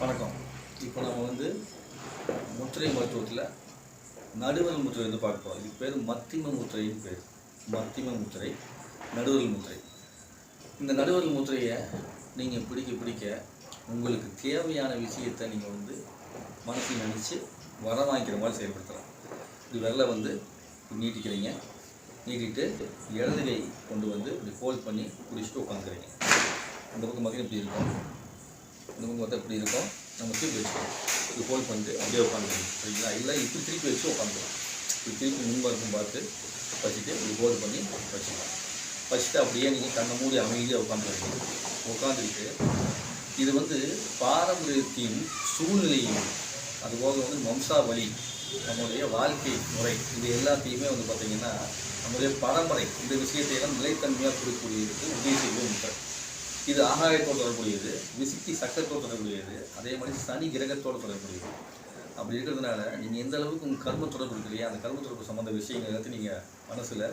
வணக்கம். இப்போ நம்ம வந்து முத்திரை மருத்துவத்தில் நடுவல் முத்திரை வந்து பார்க்க போகிறோம் இதுக்கு பேர் மத்திம முத்திரைன்னு பேர். மத்திம முத்திரை நடுவல் முத்திரை. இந்த நடுவல் முத்திரையை நீங்கள் பிடிக்க பிடிக்க உங்களுக்கு தேவையான விஷயத்தை நீங்கள் வந்து மனசில் நினச்சி வர வாங்கிக்கிற மாதிரி செயல்படுத்தலாம். இது வெள்ளை வந்து நீட்டிக்கிறீங்க. நீட்டிட்டு இடது கை கொண்டு வந்து இப்படி ஃபோல்ட் பண்ணி பிடிச்சிட்டு உட்காந்துக்கிறீங்க இந்த பக்கம் பார்த்தீங்கன்னா இப்படி இருக்கும். இந்த பக்கம் பார்த்தா இப்படி இருக்கும் நம்ம திருப்பி வச்சுக்கணும் இது ஹோல்ட் பண்ணிட்டு அப்படியே உட்காந்துக்கணும். சரிங்களா? இல்லை இப்படி திருப்பி வச்சு உட்காந்துக்கலாம். இப்படி திருப்பி முன்பக்கம் பார்த்து வச்சுட்டு இப்படி ஹோல்ட் பண்ணி வச்சுக்கலாம். வச்சுட்டு அப்படியே நீங்கள் கண்ணை மூடி அமைதியாக உட்காந்துருக்கணும் உட்காந்துக்கிட்டு இது வந்து பாரம்பரியத்தின் சூழ்நிலையும் அதுபோக வந்து வம்சாவளி நம்முடைய வாழ்க்கை முறை இது எல்லாத்தையுமே வந்து பார்த்திங்கன்னா நம்முடைய பரம்பரை இந்த விஷயத்தையெல்லாம் நிலைத்தன்மையாக கொடுக்கக்கூடியதுக்கு உதவி செய்யும் மக்கள் இது ஆகாயத்தோடு தொடர்புடையது விசிக்கி சக்கரத்தோடு தொடர்புடையது அதே மாதிரி சனி கிரகத்தோடு தொடர்புடையது. அப்படி இருக்கிறதுனால நீங்கள் எந்த அளவுக்கு உங்கள் கர்ம தொடர்பு இருக்கு இல்லையா அந்த கர்ம தொடர்பு சம்மந்த விஷயங்கள் எல்லாத்தையும் நீங்கள் மனசில்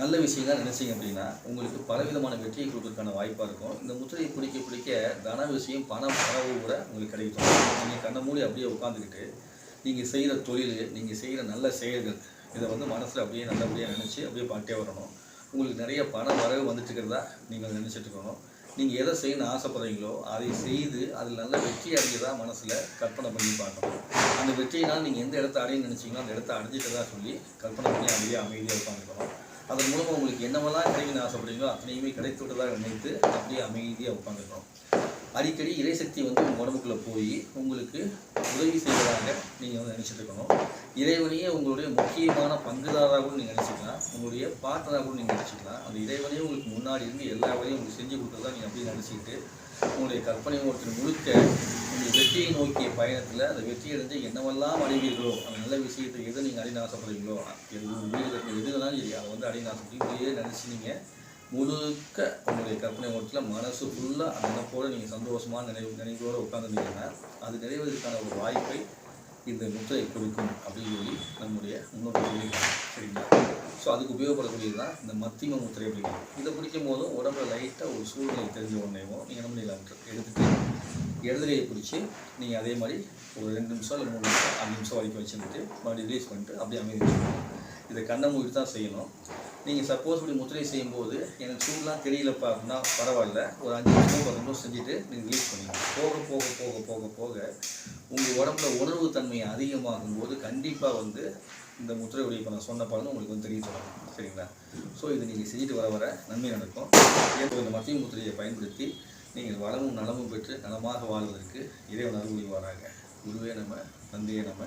நல்ல விஷயங்கள் நினைச்சீங்க அப்படின்னா உங்களுக்கு பலவிதமான வெற்றியை கொடுக்கறதுக்கான வாய்ப்பாக இருக்கும். இந்த முத்திரையை பிடிக்க பிடிக்க தன விஷயம் பணம் பணவு கூட உங்களுக்கு கிடைக்கும். நீங்கள் கண்ணை மூடி அப்படியே உட்காந்துக்கிட்டு நீங்கள் செய்கிற தொழில் நீங்கள் செய்கிற நல்ல செயல்கள் இதை வந்து மனசில் அப்படியே நல்லபடியாக நினச்சி அப்படியே பாட்டே வரணும். உங்களுக்கு நிறைய பண வரவு வந்துட்டு இருக்கிறதா நீங்கள் நினச்சிட்டு இருக்கணும். நீங்கள் எதை செய்யணும்னு ஆசைப்படுறீங்களோ அதை செய்து அதில் நல்ல வெற்றி அடைஞ்சதா மனசில் கற்பனை பண்ணி பார்க்கணும். அந்த வெற்றியினால் நீங்கள் எந்த இடத்த அடையணும்னு நினச்சிங்களோ அந்த இடத்த அடைஞ்சிட்டதா சொல்லி கற்பனை பண்ணி அப்படியே அமைதியாக உட்காந்துக்கணும். அதன் மூலமாக உங்களுக்கு என்னவெல்லாம் கிடைக்கணும்னு ஆசைப்படுறீங்களோ அத்தனையுமே கிடைத்து விட்டதாக நினைத்து அப்படியே அமைதியாக உட்காந்துக்கணும். அடிக்கடி இறைசக்தி வந்து உங்கள் உடம்புக்குள்ளே போய் உங்களுக்கு உதவி செய்வதாக நீங்கள் வந்து நினச்சிட்டு இருக்கணும். இறைவனையே உங்களுடைய முக்கியமான பங்குதாராகவும் நீங்கள் நினச்சிக்கலாம். உங்களுடைய பார்ட்னராகவும் நீங்கள் நினச்சிக்கலாம். அந்த இறைவனையே உங்களுக்கு முன்னாடி இருந்து எல்லா வேலையும் உங்களுக்கு செஞ்சு கொடுத்ததா நீங்கள் அப்படியே நினச்சிக்கிட்டு உங்களுடைய கற்பனை ஒருத்தர் முழுக்க உங்கள் வெற்றியை நோக்கிய பயணத்தில் அந்த வெற்றியை இருந்து என்னவெல்லாம் அடைவீர்களோ அந்த நல்ல விஷயத்தை எதை நீங்கள் அடைந்து ஆசைப்படுறீங்களோ எது வீடு எது வேணாலும் சரி அதை வந்து அடைந்து ஆசைப்படுறீங்க நினச்சி நீங்கள் முழுக்க உங்களுடைய கற்பனை ஓட்டில் மனசு ஃபுல்லாக அந்த நினைப்போடு நீங்கள் சந்தோஷமாக நினைவு நினைவோடு உட்காந்துருந்தீங்கன்னா அது நிறைவதற்கான ஒரு வாய்ப்பை இந்த முத்திரை கொடுக்கும் அப்படின்னு சொல்லி நம்முடைய முன்னோர்கள் சொல்லியிருக்காங்க. சரிங்களா? ஸோ அதுக்கு உபயோகப்படக்கூடியது தான் இந்த மத்திம முத்திரை அப்படிங்கிறது இதை பிடிக்கும் போதும் உடம்புல லைட்டாக ஒரு சூழ்நிலை தெரிஞ்ச உடனேவும் நீங்கள் என்ன பண்ணிடலாம்? எடுத்துகிட்டு இடது கையை பிடிச்சி நீங்கள் அதே மாதிரி ஒரு ரெண்டு நிமிஷம் இல்லை மூணு நிமிஷம் அஞ்சு நிமிஷம் வரைக்கும் வச்சுருந்துட்டு மறுபடியும் ரிலீஸ் பண்ணிட்டு அப்படியே அமைதி வச்சுக்கணும் இதை கண்ணை மூடி தான் செய்யணும். நீங்கள் சப்போஸ் இப்படி முத்திரை செய்யும்போது எனக்கு சூடெலாம் தெரியலப்பா அப்படின்னா பரவாயில்ல. ஒரு அஞ்சு நிமிஷம் பத்து நிமிஷம் செஞ்சுட்டு நீங்கள் ரிலீஸ் பண்ணிக்கணும் போக போக போக போக போக உங்கள் உடம்புல உணர்வு தன்மை அதிகமாகும் போது கண்டிப்பாக வந்து இந்த முத்திரையுடைய இப்போ நான் சொன்ன பலன் உங்களுக்கு வந்து தெரிய சொல்லணும் சரிங்களா? ஸோ இது நீங்கள் செஞ்சுட்டு வர வர நன்மை நடக்கும். இந்த மத்திய முத்திரையை பயன்படுத்தி நீங்கள் வளமும் நலமும் பெற்று நலமாக வாழ்வதற்கு இறைவன் அருள் புரிவாராக. குருவே நம்ம தந்தையே நம்ம